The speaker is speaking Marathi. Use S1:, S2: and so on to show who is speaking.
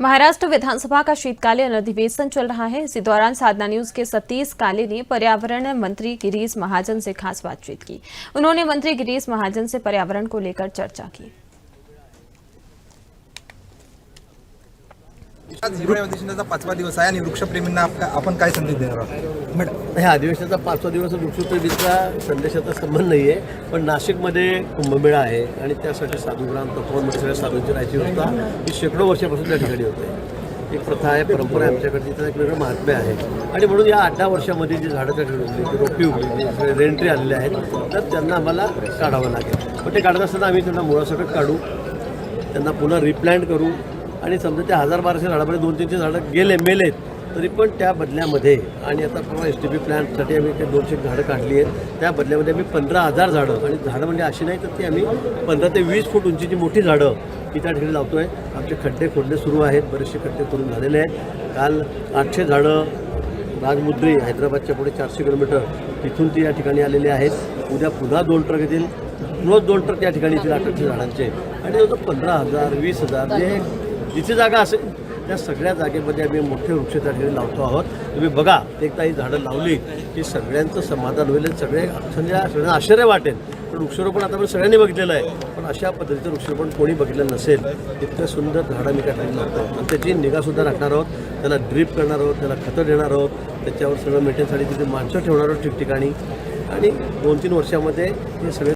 S1: महाराष्ट्र विधानसभा का शीतकालीन अधिवेशन चल रहा है। इसी दौरान साधना न्यूज़ के सतीश काले ने पर्यावरण मंत्री गिरीश महाजन से खास बातचीत की। उन्होंने मंत्री गिरीश महाजन से पर्यावरण को लेकर चर्चा की।
S2: आज हिवाळी अधिवेशनाचा पाचवा दिवस आहे आणि वृक्षप्रेमींना आपण काय संदेश देणार आहोत?
S3: मॅडम ह्या अधिवेशनाचा पाचवा दिवस वृक्षोत्सवीचा संदेशाचा संबंध नाही आहे पण नाशिकमध्ये कुंभमेळा आहे आणि त्यासाठी साधुग्राम तपोवनमध्ये सगळ्या साधूंची राहायची व्यवस्था ही शेकडो वर्षापासून त्या ठिकाणी होते. एक प्रथा आहे परंपरा आहे आमच्याकडची त्याचं एक वेगळं महात्म्य आहे. आणि म्हणून या आठ दहा वर्षामध्ये जी झाडं त्या ठिकाणी जी रोपी उगली रेंट्री आलेले आहेत तर त्यांना आम्हाला काढावं लागेल. पण ते काढत असताना आम्ही त्यांना मुळासकट काढू त्यांना पुन्हा रिप्लॅन्ट करू आणि समजा त्या हजार बाराशे झाडामध्ये दोन तीनशे झाडं गेले मेलेत तरी पण त्या बदल्यामध्ये आणि आता परवा एस टी पी प्लॅनसाठी आम्ही काही दोनशे झाडं काढली आहेत. त्या बदल्यामध्ये आम्ही पंधरा हजार झाडं आणि झाडं म्हणजे अशी नाही तर ती आम्ही पंधरा ते वीस फूट उंचीची मोठी झाडं ही त्या ठिकाणी लावतो आहे आमचे खड्डे खोडणे सुरू आहेत बरेचसे खड्डे करून झालेले आहेत. काल आठशे झाडं राजमुद्री हैदराबादच्या पुढे चारशे किलोमीटर तिथून ती या ठिकाणी आलेली आहेत. उद्या पुन्हा दोन ट्रक येतील. रोज दोन ट्रक या ठिकाणी येतील आठशे झाडांचे. आणि पंधरा हजार वीस हजार जे जिथे जागा असेल. त्या सगळ्या जागेमध्ये आम्ही मोठे वृक्ष त्या ठिकाणी लावतो आहोत. तुम्ही बघा एकदा ही झाडं लावली की सगळ्यांचं समाधान होईल सगळे म्हणजे सगळ्यांना आश्चर्य वाटेल. पण वृक्षारोपण आता सगळ्यांनी बघितलेलं आहे. पण अशा पद्धतीचं वृक्षारोपण कोणी बघितलं नसेल. इतकं सुंदर झाडं मी त्या ठिकाणी लावतो आणि त्याची निगासुद्धा राखणार आहोत. त्याला ड्रीप करणार आहोत. त्याला खतं देणार आहोत. त्याच्यावर सगळं मेंटेनसाठी तिथे माणसं ठेवणार आहोत ठिकठिकाणी. आणि दोन तीन वर्षामध्ये हे सगळे